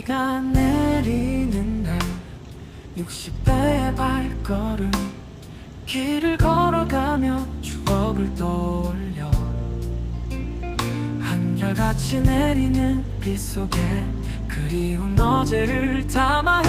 비가 내리는 날 60배의 발걸음 길을 걸어가며 추억을 떠올려. 한결같이 내리는 비 속에 그리운 어제를 담아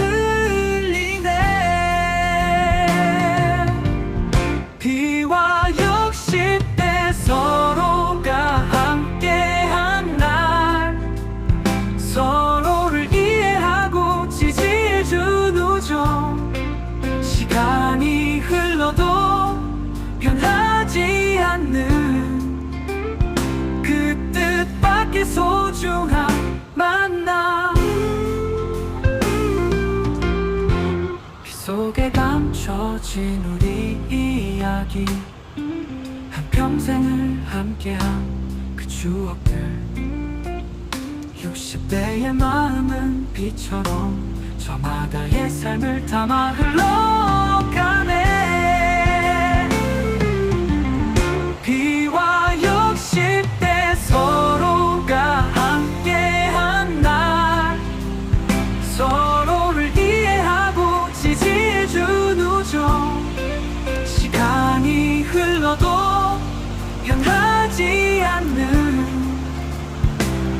뜻밖의 소중한 만남 비 속에 감춰진 우리 이야기. 한평생을 함께한 그 추억들. 60대의 마음은 비처럼 저마다의 삶을 담아 흘러 변하지 않는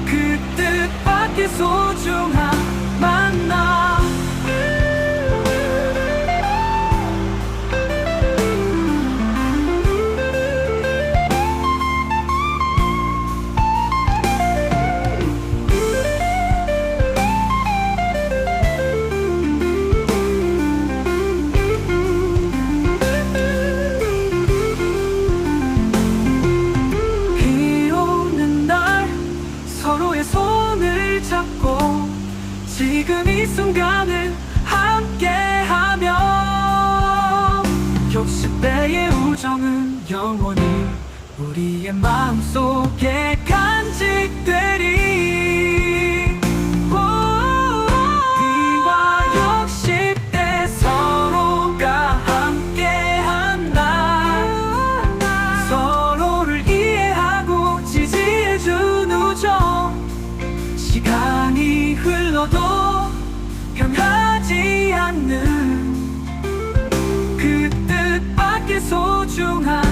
그 뜻밖의 소중한 지금 이 순간을 함께하며 60대의 우정은 영원히 우리의 마음속에 간직돼 中爱